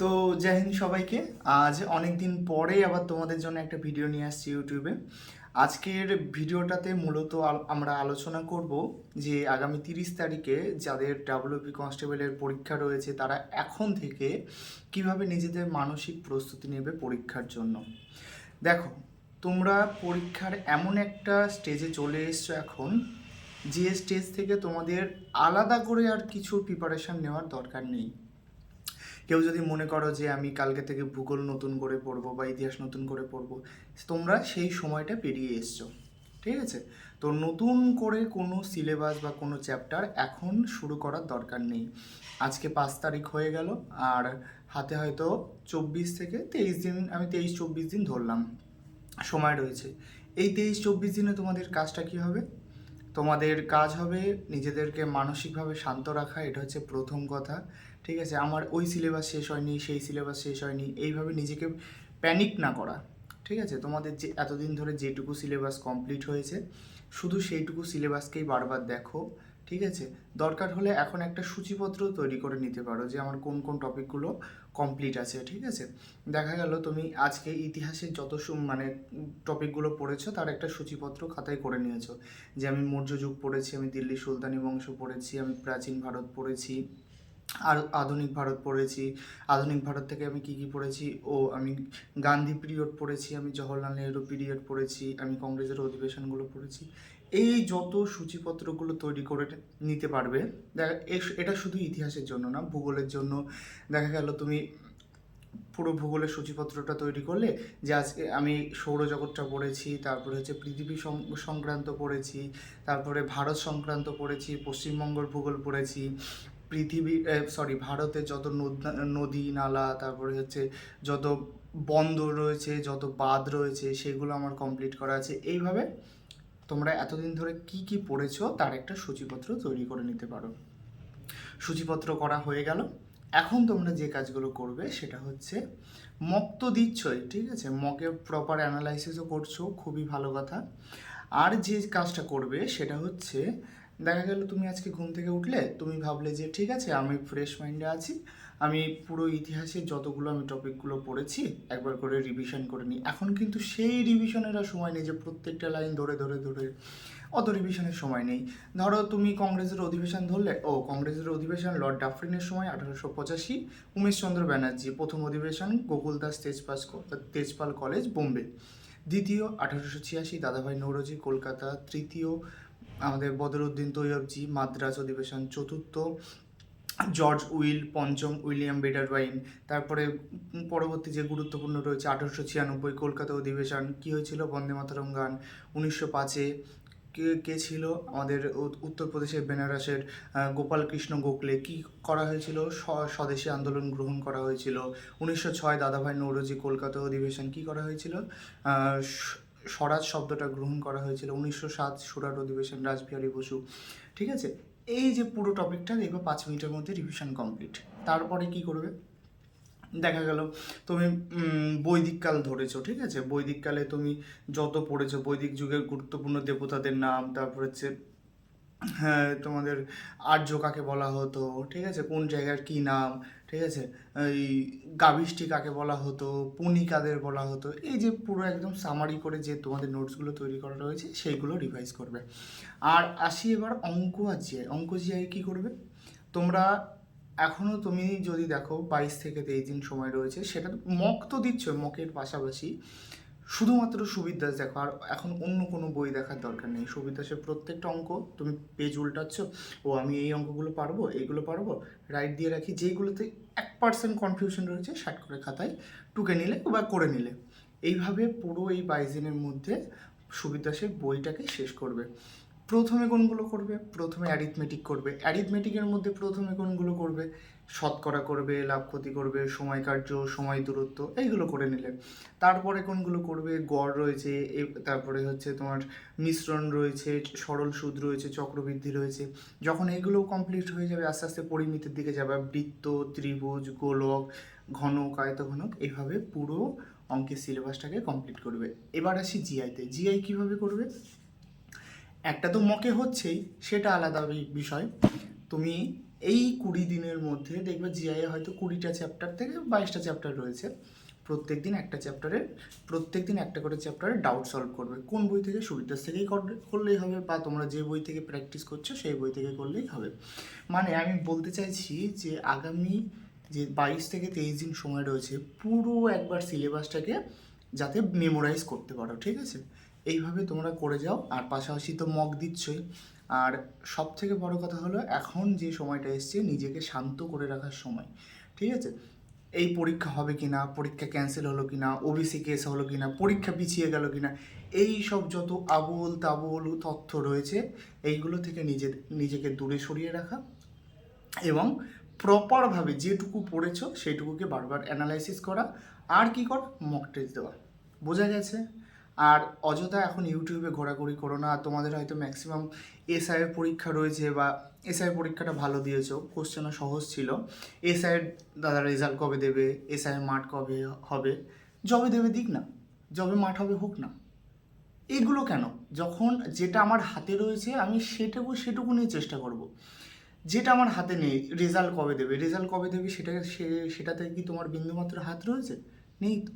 তো জয় হিন্দ সবাইকে। আজ অনেক দিন পরে আবার তোমাদের জন্য একটা ভিডিও নিয়ে আসছি ইউটিউবে আজকের ভিডিওটাতে মূলত আমরা আলোচনা করব যে আগামী তিরিশ তারিখে যাদের ডাব্লিউপি কনস্টেবলের পরীক্ষা রয়েছে, তারা এখন থেকে কীভাবে নিজেদের মানসিক প্রস্তুতি নেবে পরীক্ষার জন্য। দেখো, তোমরা পরীক্ষার এমন একটা স্টেজে চলে এসছো এখন, যে স্টেজ থেকে তোমাদের আলাদা করে আর কিছু প্রিপারেশন নেওয়ার দরকার নেই। কেউ যদি মনে করো যে আমি কালকে থেকে ভূগোল নতুন করে পড়ব বা ইতিহাস নতুন করে পড়ব, তোমরা সেই সময়টা পেরিয়ে এসছো, ঠিক আছে? তো নতুন করে কোনো সিলেবাস বা কোনো চ্যাপ্টার এখন শুরু করার দরকার নেই। আজকে পাঁচ তারিখ হয়ে গেল, আর হাতে হয়তো চব্বিশ থেকে তেইশ দিন, আমি তেইশ চব্বিশ দিন ধরলাম, সময় রয়েছে। এই তেইশ চব্বিশ দিনে তোমাদের কাজটা কি হবে? তোমাদের কাজ হবে নিজেদেরকে মানসিকভাবে শান্ত রাখা, এটা হচ্ছে প্রথম কথা। ঠিক আছে? আমার ওই সিলেবাস শেষ হয়নি, সেই সিলেবাস শেষ হয়নি, এইভাবে নিজেকে প্যানিক না করা। ঠিক আছে? তোমাদের যে এতদিন ধরে যেটুকু সিলেবাস কমপ্লিট হয়েছে, শুধু সেইটুকু সিলেবাসকেই বারবার দেখো, ঠিক আছে? দরকার হলে এখন একটা সূচিপত্র তৈরি করে নিতে পারো যে আমার কোন কোন টপিকগুলো কমপ্লিট আছে, ঠিক আছে? দেখা গেল তুমি আজকে ইতিহাসের যত মানে টপিকগুলো পড়েছো, তার একটা সূচিপত্র খাতায় করে নিয়েছো। যে আমি মৌর্য যুগ পড়েছি, আমি দিল্লি সুলতানি বংশ পড়েছি, আমি প্রাচীন ভারত পড়েছি আর আধুনিক ভারত পড়েছি। আধুনিক ভারত থেকে আমি কি কি পড়েছি? ও, আমি গান্ধী পিরিয়ড পড়েছি, আমি জওহরলাল নেহরু পিরিয়ড পড়েছি, আমি কংগ্রেসের অধিবেশনগুলো পড়েছি। এই যত সূচিপত্রগুলো তৈরি করে নিতে পারবে এটা শুধু ইতিহাসের জন্য না, ভূগোলের জন্য। দেখা গেল তুমি পুরো ভূগোলের সূচিপত্রটা তৈরি করলে, যে আজকে আমি সৌরজগৎটা পড়েছি, তারপরে হচ্ছে পৃথিবী সংক্রান্ত পড়েছি, তারপরে ভারত সংক্রান্ত পড়েছি, পশ্চিমবঙ্গের ভূগোল পড়েছি পৃথিবী সরি ভারতে যত নদী নালা, তারপরে হচ্ছে যত বন্দর রয়েছে, যত বাঁধ রয়েছে, সেগুলো আমার কমপ্লিট করা আছে। এইভাবে তোমরা এতদিন ধরে কি কি পড়েছো তার একটা সূচিপত্র তৈরি করে নিতে পারো। সূচিপত্র করা হয়ে গেল। এখন তোমরা যে কাজগুলো করবে সেটা হচ্ছে মক তো দিচ্ছই ঠিক আছে? মকের প্রপার অ্যানালাইসিসও করছ, খুবই ভালো কথা। আর যে কাজটা করবে সেটা হচ্ছে দেখা গেল তুমি আজকে ঘুম থেকে উঠলে, তুমি ভাবলে যে ঠিক আছে, আমি ফ্রেশ মাইন্ডে আছি, আমি পুরো ইতিহাসের যতগুলো আমি টপিকগুলো পড়েছি, একবার করে রিভিশন করে নিই। এখন কিন্তু সেই রিভিশনের আর সময় নেই যে প্রত্যেকটা লাইন ধরে ধরে ধরে, অত রিভিশনের সময় নেই। ধরো তুমি কংগ্রেসের অধিবেশন ধরলে, ও কংগ্রেসের অধিবেশন লর্ড ডাফরিনের সময় আঠারোশো পঁচাশি, উমেশচন্দ্র ব্যানার্জি, প্রথম অধিবেশন গোকুল দাস তেজপাস তেজপাল কলেজ, বোম্বে। দ্বিতীয় আঠারোশো ছিয়াশি, দাদাভাই নৌরজি, কলকাতা। তৃতীয় আমাদের বদরুদ্দিন তৈয়বজি মাদ্রাজ অধিবেশন চতুর্থ জর্জ উইল পঞ্চম উইলিয়াম বেডারওয়াইন। তারপরে পরবর্তী যে গুরুত্বপূর্ণ রয়েছে আঠারোশো ছিয়ানব্বই কলকাতা অধিবেশন কী হয়েছিল? বন্দে মাতরম গান। উনিশশো পাঁচে কে কে ছিল আমাদের উত্তরপ্রদেশের বেনারসের আহ, গোপাল কৃষ্ণ গোখলে? কি করা হয়েছিল? স্ব- স্বদেশী আন্দোলন গ্রহণ করা হয়েছিল। উনিশশো ছয় দাদাভাই নৌরজি কলকাতা অধিবেশন কি করা হয়েছিল? স্বরাজ শব্দটা গ্রহণ করা হয়েছিল উনিশশো সাত সুরাট অধিবেশন রাসবিহারী বসু। ঠিক আছে? এই যে পুরো টপিকটা দেখবে পাঁচ মিনিটের মধ্যে রিভিশন কমপ্লিট তারপরে কি করবে? দেখা গেল তুমি বৈদিককাল ধরেছো, ঠিক আছে? বৈদিককালে তুমি যত পড়েছো, বৈদিক যুগের গুরুত্বপূর্ণ দেবতাদের নাম, তারপর হচ্ছে তোমাদের আর্য কাকে বলা হতো, ঠিক আছে? কোন জায়গার কি নাম, ঠিক আছে? এই গাভিষ্ঠী কাকে বলা হতো, পুনি কাদের বলা হতো, এই যে পুরো একদম সামারি করে যে তোমাদের নোটসগুলো তৈরি করা রয়েছে, সেইগুলো রিভাইজ করবে। আর আসি এবার অঙ্ক জিআই অঙ্ক জিআই কী করবে? তোমরা এখনও তুমি যদি দেখো বাইশ থেকে তেইশ দিন সময় রয়েছে, সেটা মক তো দিচ্ছ মকের পাশাপাশি। শুধুমাত্র সুবিদ্যাস দেখো, আর এখন অন্য কোনো বই দেখার দরকার নেই। সুবিদ্যাসের প্রত্যেকটা অঙ্ক, তুমি পেজ উল্টাচ্ছ, ও আমি এই অঙ্কগুলো পারব এইগুলো পারব রাইট দিয়ে রাখি যেইগুলোতে এক পার্সেন্ট কনফিউশন রয়েছে শার্ট করে খাতায় টুকে নিলে বা করে নিলে। এইভাবে পুরো এই বাইজিনের মধ্যে সুবিদ্যাসের বইটাকে শেষ করবে। প্রথমে কোনগুলো করবে? প্রথমে অ্যারিথমেটিক করবে। অ্যারিথমেটিকের মধ্যে প্রথমে কোনগুলো করবে? শতকরা করবে, লাভ ক্ষতি করবে, সময় কার্য, সময় দূরত্ব, এইগুলো করে নিলে। তারপরে কোনগুলো করবে? গড় রয়েছে তারপরে হচ্ছে তোমার মিশ্রণ রয়েছে, সরল সুদ রয়েছে, চক্রবৃদ্ধি রয়েছে। যখন এইগুলো কমপ্লিট হয়ে যাবে, আস্তে আস্তে পরিমিতির দিকে যাবে, বৃত্ত, ত্রিভুজ, গোলক ঘন ঘনক এইভাবে পুরো অঙ্কের সিলেবাসটাকে কমপ্লিট করবে। এবার আসি জিআইতে জিআই কীভাবে করবে? একটা তো মকে হচ্ছেই, সেটা আলাদা বিষয়। তুমি এই কুড়ি দিনের মধ্যে দেখবে জিআই হয়তো কুড়িটা চ্যাপ্টার থেকে বাইশটা চ্যাপ্টার রয়েছে। প্রত্যেক দিন একটা চ্যাপ্টারের প্রত্যেক দিন একটা করে চ্যাপ্টারের ডাউট সলভ করবে। কোন বই থেকে? সুবিধাস থেকেই কর- করলেই হবে বা তোমরা যে বই থেকে প্র্যাকটিস করছ সেই বই থেকে করলেই হবে। মানে আমি বলতে চাইছি যে আগামী যে বাইশ থেকে তেইশ দিন সময় রয়েছে, পুরো একবার সিলেবাসটাকে যাতে মেমোরাইজ করতে পারো, ঠিক আছে? এইভাবে তোমরা করে যাও, আর পাশাপাশি তো মগ দিচ্ছই। আর সব থেকে বড় কথা হলো, এখন যে সময়টা এসছে, নিজেকে শান্ত করে রাখার সময়, ঠিক আছে? এই পরীক্ষা হবে কি না পরীক্ষা ক্যান্সেল হলো কি না ওবিসি কেস হলো কি না পরীক্ষা পিছিয়ে গেল কি না এই সব যত আবোল তাবোল তথ্য রয়েছে, এইগুলো থেকে নিজে, নিজেকে দূরে সরিয়ে রাখা এবং প্রপারভাবে যেটুকু পড়েছো সেইটুকুকে বারবার অ্যানালাইসিস করা, আর কি কর মক টেস্ট দেওয়া। বোঝা গেছে? আর অযথা এখন ইউটিউবে ঘোরাঘুরি করো না তোমাদের হয়তো ম্যাক্সিমাম এসআইয়ের পরীক্ষা রয়েছে বা এসআই পরীক্ষাটা ভালো দিয়েছ কোশ্চেনও সহজ ছিল। এসআইয়ের দাদা রেজাল্ট কবে দেবে এসআইয়ের মাঠ কবে হবে? যবে দেবে দিক না, যবে মাঠ হবে হোক না। এগুলো কেন? যখন যেটা আমার হাতে রয়েছে, আমি সেটুকু সেটুকু নিয়ে চেষ্টা করব। যেটা আমার হাতে নেই রেজাল্ট কবে দেবে? রেজাল্ট কবে দেবে সেটা সেটাতে কি তোমার বিন্দুমাত্র হাত রয়েছে? নেই তো।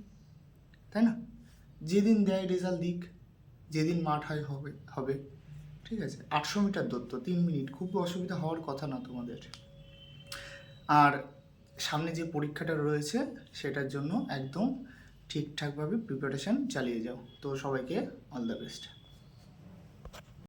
তাই না? যেদিন দেয় রেজাল্ট দিক, যেদিন মাঠ হয় হবে হবে। ঠিক আছে? আটশো মিটার দত্ত তিন মিনিট। খুব অসুবিধা হওয়ার কথা না তোমাদের। আর সামনে যে পরীক্ষাটা রয়েছে, সেটার জন্য একদম ঠিকঠাকভাবে প্রিপারেশান চালিয়ে যাও। তো সবাইকে অল দ্য বেস্ট